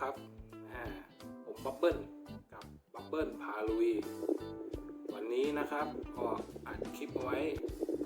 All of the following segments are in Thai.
ครับอ่าผมบับเบิ้ลกับบับเบิ้ลพาลุย วันนี้นะครับก็อัดคลิปไว้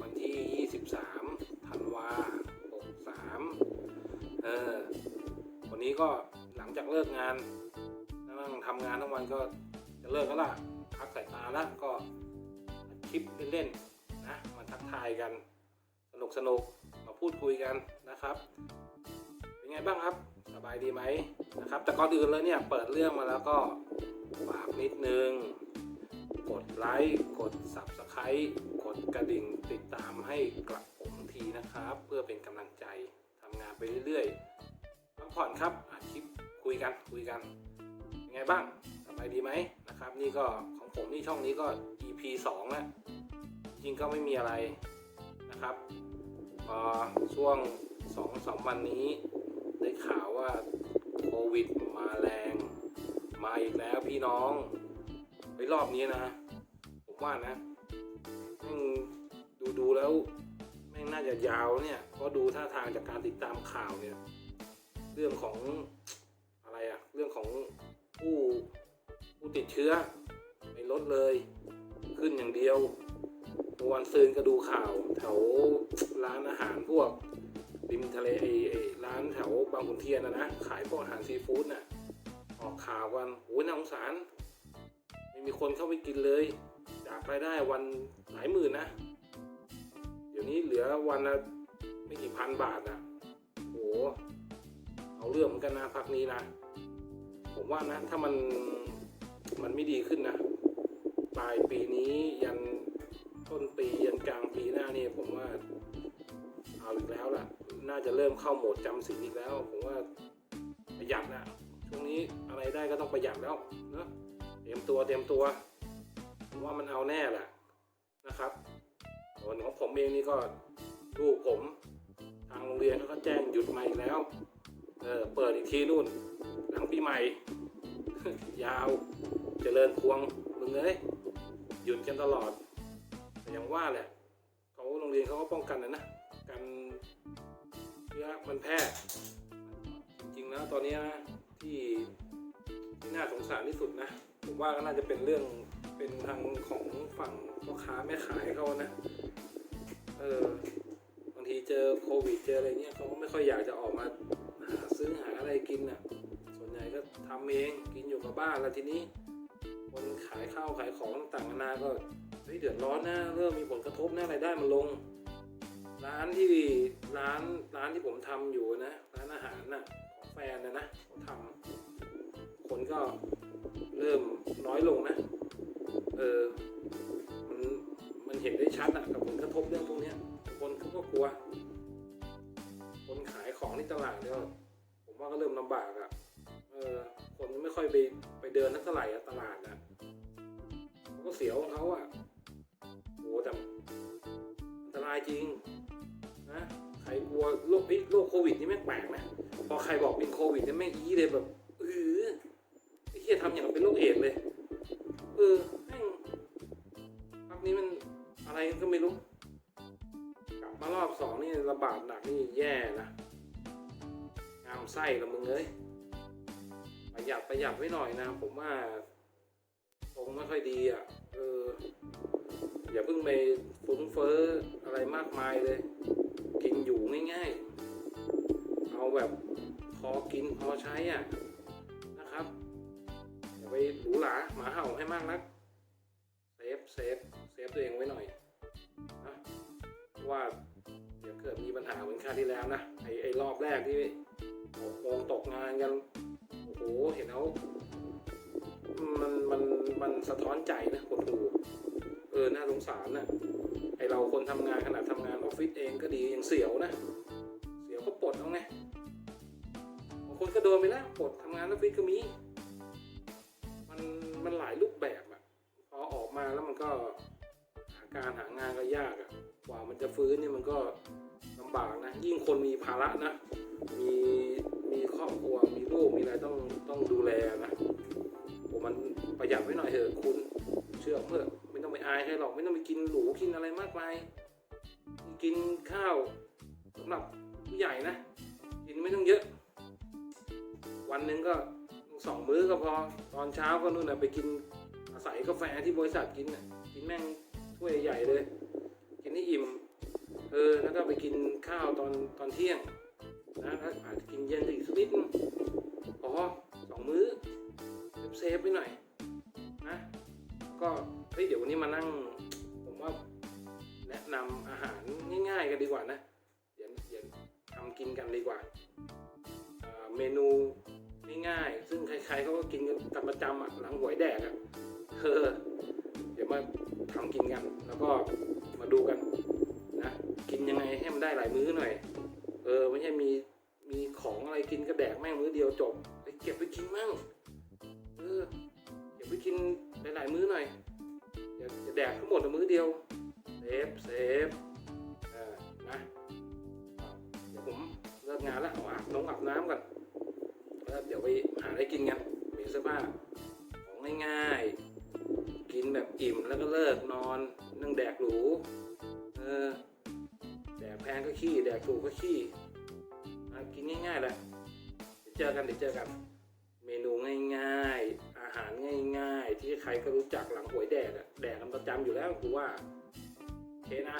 วันที่ 23ธันวา63เออวันนี้ก็หลังจากเลิกงานนั่งทำงานทั้งวันก็จะเลิกแล้วล่ะพักสายตาแล้วก็อัดคลิปเล่นๆนะมาทักทายกัน สนุกสนุกมาพูดคุยกันนะครับ เป็นไงบ้างครับ สบายดีไหมนะครับ แต่ก่อนอื่นเลยเนี่ยเปิดเรื่องมาแล้วก็ฝากนิดนึง กดไลค์กด Subscribe กดกระดิ่งติดตามให้กลับผมทีนะครับ เพื่อเป็นกำลังใจทำงานไปเรื่อยๆพักผ่อนครับอัดคลิปคุยกันคุยกันเป็นไงบ้างสบายดีไหมนะครับ นี่ก็ของผมนี่ช่องนี้ก็ EP 2แล้วจริงก็ไม่มีอะไรนะครับพอช่วงสองสามวันนี้ ว่าโควิดมาแรง มาอีกแล้วพี่น้องไปรอบนี้นะ ผมว่านะแม่งดูดูแล้วแม่งน่าจะยาวเนี่ยเพราะดูท่าทางจากการติดตามข่าวเนี่ย เรื่องของอะไรอะเรื่องของผู้ผู้ติดเชื้อไม่ลดเลย ขึ้นอย่างเดียววันซืนก็ดูข่าวแถวร้านอาหารพวก ริมทะเลไอ้ไอ้ร้านแถวบางขุนเทียนนะนะขายพวกอาหารซีฟู้ดน่ะออกข่าวกันโอ้ยน่าสงสาร ไม่มีคนเข้าไปกินเลย จากรายได้วันหลายหมื่นนะ เดี๋ยวนี้เหลือวันละไม่กี่พันบาทนะโหเอาเรื่องเหมือนกันนะพักนี้นะ ผมว่านะถ้ามันมันไม่ดีขึ้นนะปลายปีนี้ยันต้นปียันกลางปีหน้านี่ผมว่าเอาอีกแล้วล่ะ น่าจะเริ่มเข้าโหมดจำศีลอีกแล้ว ผมว่าประหยัดนะช่วงนี้อะไรได้ก็ต้องประหยัดแล้วเนะเตรียมตัวเตรียมตัวผมว่ามันเอาแน่แหละนะครับส่วนของผมเองนี่ก็ลูกผมทางโรงเรียนเขาก็แจ้งหยุดมาอีกแล้วเออเปิดอีกทีนู่น หลังปีใหม่ ยาวเจริญพวงมึงเอ้ยหยุดกันตลอดแต่อยังว่าแหละเขาโรงเรียนเขาก็ป้องกันนะนะ ชื้อมันแพร่จริงๆแล้วตอนนี้ยที่ที่น่าสงสารที่สุดนะผมว่าก็น่าจะเป็นเรื่องเป็นทางของฝั่งพ่อค้าแม่ขายเขานะเออบางทีเจอโควิดเจออะไรเงี้ยเขาก็ไม่ค่อยอยากจะออกมาหาซื้อหาอะไรกินอะ ส่วนใหญ่ก็ทำเองกินอยู่กับบ้านแล้วทีนี้ คนขายข้าวขายของต่างๆนานาก็เฮ้ยเดือดร้อนนะเริ่มมีผลกระทบนะรายได้มันลง ร้านที่ร้านร้านที่ผมทำอยู่นะร้านอาหารน่ะของแฟนนะนะเขาทำคนก็เริ่มน้อยลงนะเออมันมันเห็นได้ชัดอะกับผลกระทบเรื่องพวกนี้คนเขาก็กลัว คนขายของที่ตลาดเนี่ยผมว่าก็เริ่มลำบากอะเออคนไม่ค่อยไปไปเดินนักเท่าไหร่อะตลาดนะก็เสียวของเขาอะโหแต่อันตรายจริง นะใครกลัวโรคเฮ้โรคโควิดนี่แม่งแปลกนะพอใครบอกเป็นโควิดนี่แม่งอีเลยแบบเออไอ้เหี้ยทำอย่างกับเป็นโรคเอดส์เลยเออแม่งพักนี้มันอะไรกันก็ไม่รู้กลับมารอบสองนี่ระบาดหนักนี่แย่นะงามไส้ละมึงเอ้ยประหยัดประหยัดไว้หน่อยนะ ผมว่า ตรงไม่ค่อยดีอะเอออย่าเพิ่งไปฟุ้งเฟ้ออะไรมากมายเลย กินอยู่ง่ายๆ เอาแบบพอกินพอใช้อะนะครับอย่าไปหรูหราหมาเห่าให้มากนักเซฟเซฟเซฟตัวเองไว้หน่อยนะเพราะว่าเดี๋ยวเกิดมีปัญหาเหมือนคราวที่แล้วนะไอไอรอบแรกที่หกโมงตกงานกันโอ้โหเห็นแล้ว มันมันมันสะท้อนใจนะคนดูเออน่าสงสารนะไอเราคนทำงานขนาดทำงานออฟฟิศเองก็ดียังเสียวนะ เสียวก็ปลดเอาไงบางคนก็โดนไปแล้วปลดทำงานออฟฟิศก็มี มันมันหลายรูปแบบอะพอออกมาแล้วมันก็หาการหางานก็ยากอะกว่ามันจะฟื้นเนี่ยมันก็ลำบากนะ ยิ่งคนมีภาระนะ มีมีครอบครัวมีลูกมีอะไรต้องต้องดูแลนะ หรอกไม่ต้องไปกินหรูกินอะไรมากมายกินข้าวสำหรับผู้ใหญ่นะ กินไม่ต้องเยอะ วันหนึ่งก็สองมื้อก็พอตอนเช้าก็นู่นน่ะไปกินอาศัยกาแฟที่บริษัทกินน่ะกินแม่งถ้วยใหญ่เลย กินให้อิ่มเออแล้วก็ไปกินข้าวตอนตอนเที่ยงนะแล้วอาจจะกินเย็นอีกสักนิดพอสองมื้อเซฟไปหน่อยนะก็ เฮ้ยเดี๋ยววันนี้มานั่ง ผมว่าแนะนำอาหารง่าย ๆ กันดีกว่านะเดี๋ยวเดี๋ยวทำกินกันดีกว่าเมนูง่ายๆซึ่งใครๆเขาก็กินกันประจำอะหลังหวยแดกอะเออเดี๋ยวมาทำกินกัน แล้วก็มาดูกันนะกินยังไงให้มันได้หลายมื้อหน่อย เออไม่ใช่มีมีของอะไรกินก็แดกแม่งมื้อเดียวจบไปเก็บไปกินมั่งเออเก็บไปกินหลายๆมื้อหน่อย แดกทั้งหมดในมื้อเดียวเซฟเซฟเออนะเดี๋ยวผมเลิกงานแล้วเอาอาบน้องอาบน้ำก่อนแล้วเดี๋ยวไปหาอะไรกินกันมีเสื้อผ้าของง่ายๆกินแบบอิ่มแล้วก็เลิกนอนนั่งแดกหรูเออแดกแพงก็ขี้แดกถูกก็ขี้กินง่ายๆแหละเดี๋ยวเจอกันเดี๋ยวเจอกัน เมนูง่ายๆ อาหารง่ายๆ ที่ใครก็รู้จักหลังหวยแดกอะ แดกกันประจำอยู่แล้วกูว่าโอเคนะ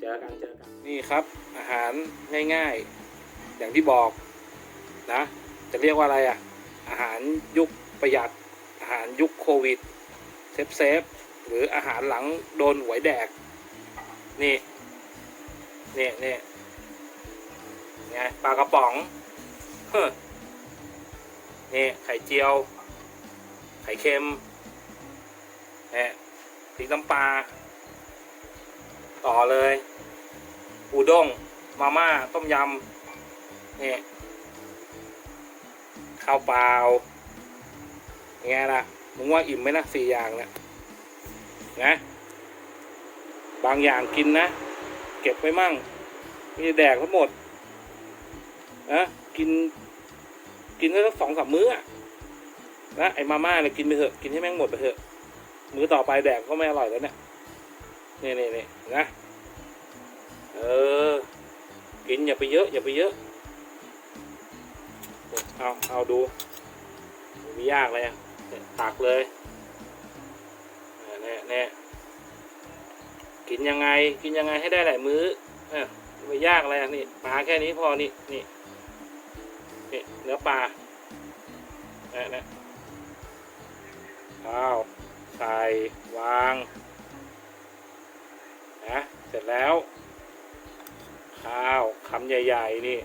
เจอกันเจอกัน นี่ครับ อาหารง่ายๆ อย่างที่บอกนะ จะเรียกว่าอะไรอะอาหารยุคประหยัด อาหารยุคโควิดเซฟเซฟหรืออาหารหลังโดนหวยแดก นี่ นี่นี่ไงปลากระป๋องเฮ้นี่ไข่เจียว ไข่เค็มเนี่ย พริกน้ำปลาต่อเลยอูด้งมาม่า ต้มยำนี่ข้าวเปล่ายังไงล่ะมึงว่าอิ่มไหมนะสี่อย่างเนี่ยนะ บางอย่างกินนะ เก็บไว้มั่งไมีแดกทั้งหมดนะกิน กินแค่สองสามมื้อนะไอ้มาม่าเนี่ยกินไปเถอะ กินให้แม่งหมดไปเถอะ มือต่อไปแดกก็ไม่อร่อยแล้วเนี่ยนี่นี่นี่นะเออกินอย่าไปเยอะ อย่าไปเยอะ เอาเอาดูไม่ยากเลยอะเนี่ยตักเลยเนี่ยเนี่ยกินยังไงกินยังไงให้ได้หลายมื้อเออไม่ยากอะไรอะนี่ปลาแค่นี้พอนี่นี่นี่เนื้อปลาเนี่ยเนี่ยข้าว ใส่วางนะเสร็จแล้ว ข้าวคำใหญ่ๆนี่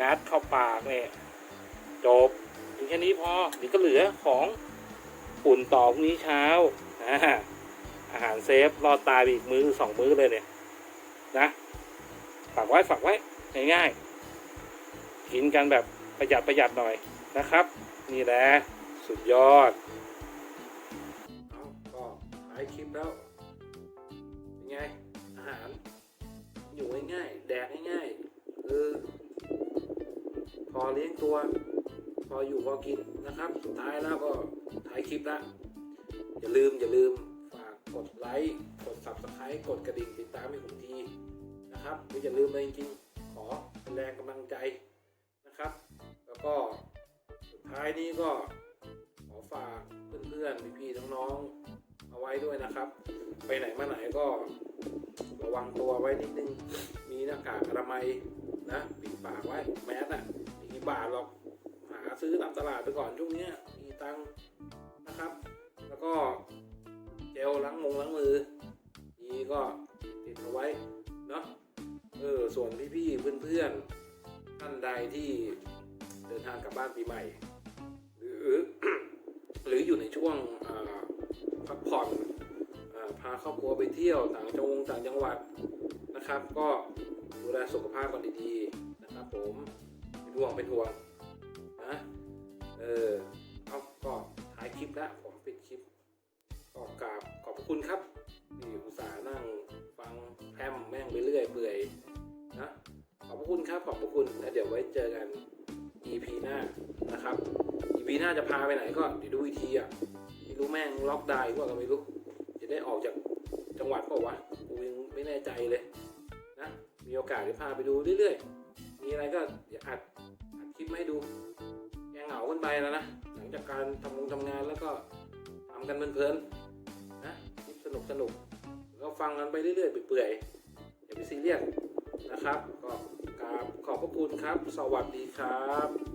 งัดเข้าปากเนี่ยจบกินแค่นี้พอเดี๋ยวก็เหลือของอุ่นต่อพรุ่งนี้เช้าอาอาหารเซฟรอดตายไปอีกมื้อสองมื้อเลยเนี่ยนะฝากไว้ฝากไว้ง่ายๆกินกันแบบประหยัดประหยัดหน่อยนะครับ นี่แหละสุดยอด ท้ายคลิปแล้วเป็นไง อาหาร อยู่ง่ายๆ แดกง่ายๆเออพอเลี้ยงตัว พออยู่พอกินนะครับ สุดท้ายแล้วก็ท้ายคลิปละอย่าลืมอย่าลืมฝากกดไลค์กด subscribe กดกระดิ่งติดตามให้ผมทีนะครับไม่อย่าลืมเลยจริงๆขอเป็นแรงกำลังใจนะครับ แล้วก็สุดท้ายนี้ก็ขอฝากเพื่อนๆพี่ๆน้องๆ เอาไว้ด้วยนะครับ ไปไหนมาไหนก็ระวังตัวไว้นิดนึง มีหน้ากากอนามัยนะปิดปากไว้แมสอะมีบาทหรอกหาซื้อตามตลาดไปก่อนช่วงนี้มีตังนะครับ แล้วก็เจลล้างมงล้างมือ นี่ก็ติดเอาไว้เนาะเออส่วนพี่ๆเพื่อนๆท่านใดที่เดินทางกลับบ้านปีใหม่ หรือหรืออยู่ในช่วงอ่า พักผ่อนพาครอบครัวไปเที่ยวต่างจังหวัดต่างจังหวัดนะครับ ก็ดูแลสุขภาพกันดีๆนะครับ ผมเป็นห่วงเป็นห่วงนะเออเอาก็ท้ายคลิปแล้วผมปิดคลิปก็กราบขอบพระคุณครับที่อุตส่าห์นั่งฟังแพร่มแม่งไปเรื่อยเปื่อยนะขอบพระคุณครับขอบพระคุณแล้วเดี๋ยวไว้เจอกัน EP หน้านะครับ EP หน้าจะพาไปไหนก็เดี๋ยวดูอีกทีอะ รู้แม่งล็อกได้ว่าก็ไม่รู้ จะได้ออกจากจังหวัดเปล่าวะกูยังไม่แน่ใจเลยนะมีโอกาสจะพาไปดูเรื่อยๆ มีอะไรก็เดี๋ยอัดอัดคลิปมาให้ดูแกเหงากันไปแล้วนะหลังจากการทำงานทำงานแล้วก็ทำกันเพลินๆนะคลิปสนุกสนุกก็ฟังกันไปเรื่อยๆเปื่อยๆอย่าไปซีเรียสนะครับ ก็กราบขอบพระคุณครับ สวัสดีครับ